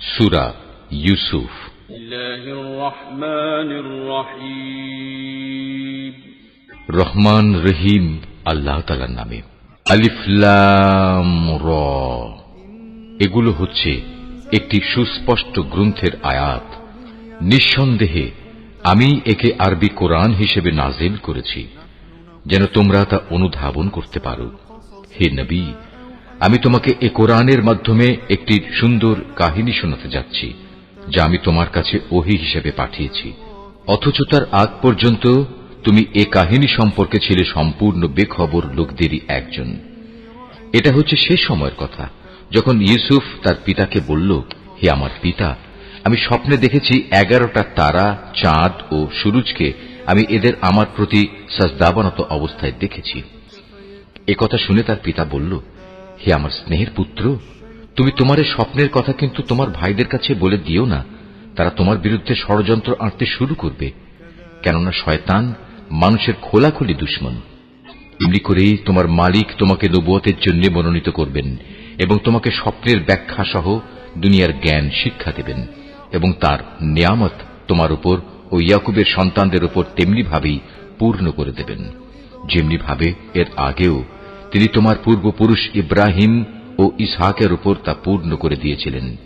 সুরা ইউসুফ। রহমান রহিম। আল্লাহ তালার নামে। আলিফলাম এগুলো হচ্ছে একটি সুস্পষ্ট গ্রন্থের আয়াত। নিঃসন্দেহে আমি একে আরবি কোরআন হিসেবে নাজেল করেছি। যেন তোমরা তা অনুধাবন করতে পারো। হে নবী আমি তোমাকে এ কোরআনের মাধ্যমে একটি সুন্দর কাহিনী শোনাতে যাচ্ছি, যা আমি তোমার কাছে ওহি হিসেবে পাঠিয়েছি। অথচ তার আগ পর্যন্ত তুমি এ কাহিনী সম্পর্কে ছিলে সম্পূর্ণ বেখবর লোকদেরই একজন। এটা হচ্ছে সে সময়ের কথা, যখন ইউসুফ তার পিতাকে বলল, হে আমার পিতা, আমি স্বপ্নে দেখেছি এগারোটা তারা, চাঁদ ও সুরুজকে আমি এদের আমার প্রতি সাজদাবানত অবস্থায় দেখেছি। একথা শুনে তার পিতা বলল হে আমার স্নেহের পুত্র, তুমি তোমার স্বপ্নের কথা কিন্তু তোমার ভাইদের কাছে বলে দিও না। তারা তোমার বিরুদ্ধে ষড়যন্ত্র আঁটতে শুরু করবে। কেননা শয়তান মানুষের খোলাখুলি দুশ্মন। এমনি করেই তোমার মালিক তোমাকে নবুয়তের জন্য মনোনীত করবেন এবং তোমাকে স্বপ্নের ব্যাখ্যা সহ দুনিয়ার জ্ঞান, শিক্ষা দেবেন এবং তার নিয়ামত তোমার উপর ও ইয়াকুবের সন্তানদের উপর তেমনিভাবেই পূর্ণ করে দেবেন। যেমনিভাবে এর আগেও তিনি তোমার পূর্বপুরুষ ইব্রাহিম ও ইসহাকের উপর তা পূর্ণ করে দিয়েছিলেন।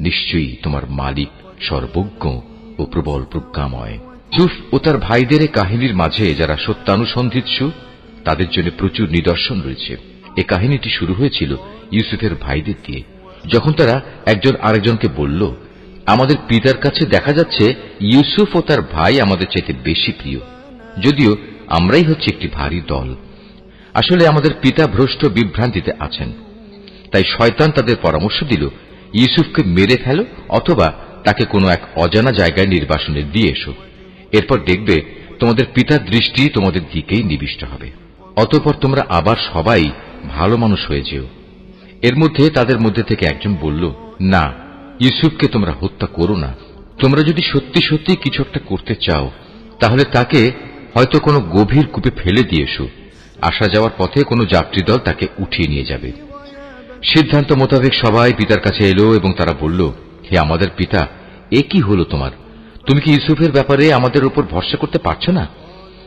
নিশ্চয়ই তোমার মালিক সর্বজ্ঞ ও প্রবল প্রজ্ঞাময়। সুফ ও তার ভাইদের কাহিনীর মাঝে যারা সত্যানুসন্ধিৎসু, তাদের জন্য প্রচুর নিদর্শন রয়েছে। এ কাহিনীটি শুরু হয়েছিল ইউসুফের ভাইদের দিয়ে। যখন তারা একজন আরেকজনকে বলল, আমাদের পিতার কাছে দেখা যাচ্ছে ইউসুফ ও তার ভাই আমাদের চাইতে বেশি প্রিয়। যদিও আমরাই হচ্ছে একটি ভারী দল আসলে আমাদের পিতা ভ্রষ্ট বিভ্রান্তিতে আছেন। তাই শয়তান তাদের পরামর্শ দিল, ইউসুফকে মেরে ফেলো অথবা তাকে কোনো এক অজানা জায়গায় নির্বাসনে দিয়ে এসো। এরপর দেখবে তোমাদের পিতার দৃষ্টি তোমাদের দিকেই নিবিষ্ট হবে। অতঃপর তোমরা আবার সবাই ভালো মানুষ হয়ে যেও। এর মধ্যে তাদের মধ্যে থেকে একজন বলল, না, ইউসুফকে তোমরা হত্যা করো না। তোমরা যদি সত্যি সত্যি কিছু একটা করতে চাও, তাহলে তাকে হয়তো কোনো গভীর কূপে ফেলে দিয়ে এসো। আসা যাওয়ার পথে কোনো যাত্রীদল তাকে উঠিয়ে নিয়ে যাবে। সিদ্ধান্ত মোতাবেক সবাই পিতার কাছে এলো এবং তারা বলল, হে আমাদের পিতা, এ কি হলো তোমার? তুমি কি ইউসুফের ব্যাপারে আমাদের উপর ভরসা করতে পারছ না?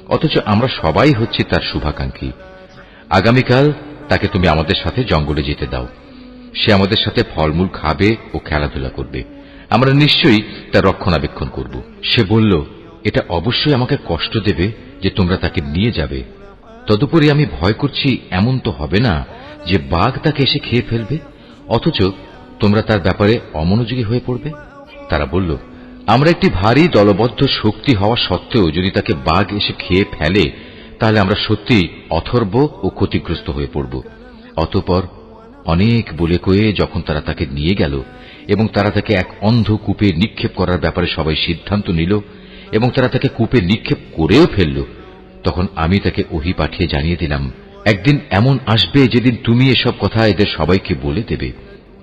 অথচ আমরা সবাই হচ্ছি তার শুভাকাঙ্ক্ষী। আগামীকাল তাকে তুমি আমাদের সাথে জঙ্গলে যেতে দাও। সে আমাদের সাথে ফলমূল খাবে ও খেলাধুলা করবে। আমরা নিশ্চয়ই তার রক্ষণাবেক্ষণ করব। সে বলল, এটা অবশ্যই আমাকে কষ্ট দেবে যে তোমরা তাকে নিয়ে যাবে। তদুপরি আমি ভয় করছি, এমন তো হবে না যে বাঘ তাকে এসে খেয়ে ফেলবে। অথচ তোমরা তার ব্যাপারে অমনোযোগী হয়ে পড়বে। তারা বলল, আমরা একটি ভারী দলবদ্ধ শক্তি হওয়া সত্ত্বেও যদি তাকে বাঘ এসে খেয়ে ফেলে, তাহলে আমরা সত্যি অথর্ব ও ক্ষতিগ্রস্ত হয়ে পড়ব। অতপর অনেক বলে কয়ে যখন তারা তাকে নিয়ে গেল এবং তারা তাকে এক অন্ধ কূপে নিক্ষেপ করার ব্যাপারে সবাই সিদ্ধান্ত নিল এবং তারা তাকে কূপে নিক্ষেপ করেও ফেলল তখন আমি তাকে ওহি পাঠিয়ে জানিয়ে দিলাম, একদিন এমন আসবে যেদিন তুমি এসব কথা এদের সবাইকে বলে দেবে।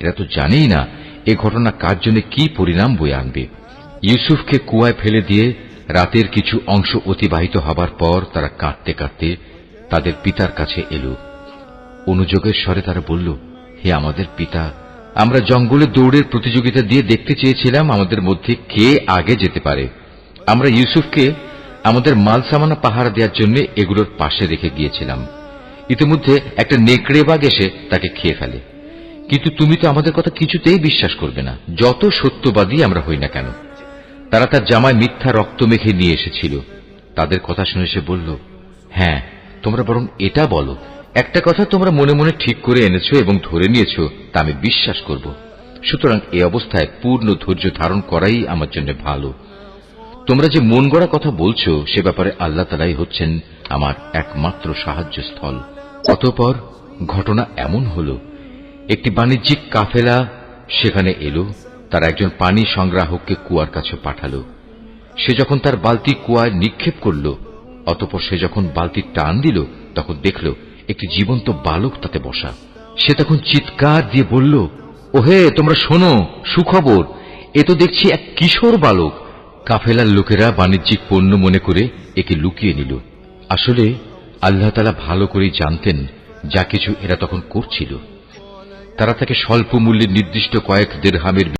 এরা তো জানেই না এ ঘটনা কার জন্য কি পরিণাম বয়ে আনবে। ইউসুফকে কুয়ায় ফেলে দিয়ে রাতের কিছু অংশ অতিবাহিত হবার পর তারা কাঁদতে কাঁদতে তাদের পিতার কাছে এলো। অনুযোগের স্বরে তারা বলল, হে আমাদের পিতা, আমরা জঙ্গলে দৌড়ের প্রতিযোগিতা দিয়ে দেখতে চেয়েছিলাম, আমাদের মধ্যে কে আগে যেতে পারে? আমরা ইউসুফকে আমাদের মাল সামানা পাহারা দেওয়ার জন্য এগুলোর পাশে রেখে গিয়েছিলাম। ইতিমধ্যে একটা নেকড়ে বাঘ এসে তাকে খেয়ে ফেলে। কিন্তু তুমি তো আমাদের কথা কিছুতেই বিশ্বাস করবে না। যত সত্যবাদী আমরা হই না কেন। তারা তার জামায় মিথ্যা রক্ত মেখে নিয়ে এসেছিল। তাদের কথা শুনে সে বলল হ্যাঁ তোমরা বরং এটা বলো। একটা কথা তোমরা মনে মনে ঠিক করে এনেছো এবং ধরে নিয়েছো, তা আমি বিশ্বাস করব। সুতরাং এই অবস্থায় পূর্ণ ধৈর্য ধারণ করাই আমার জন্য ভালো। তোমরা যে মন গড়া কথা বলছো, সে ব্যাপারে আল্লাহ তালাই হচ্ছেন আমার একমাত্র সাহায্য স্থল অতঃপর ঘটনা এমন হল, একটি বাণিজ্যিক কাফেলা সেখানে এলো, তার একজন পানি সংগ্রাহককে কুয়ার কাছে পাঠালো। সে যখন তার বালতি কুয়ায় নিক্ষেপ করল, অতপর সে যখন বালতি টান দিল, তখন দেখল একটি জীবন্ত বালক তাতে বসা। সে তখন চিৎকার দিয়ে বলল, ওহে, তোমরা শোনো, সুখবর, এ তো দেখছি এক কিশোর বালক। কাফেলার লোকেরা বাণিজ্যিক পণ্য মনে করে একে লুকিয়ে নিল। আসলে আল্লাহ তালা ভালো করেই জানতেন যা কিছু এরা তখন করছিল। তারা তাকে স্বল্প মূল্যে নির্দিষ্ট কয়েক দেড়হামের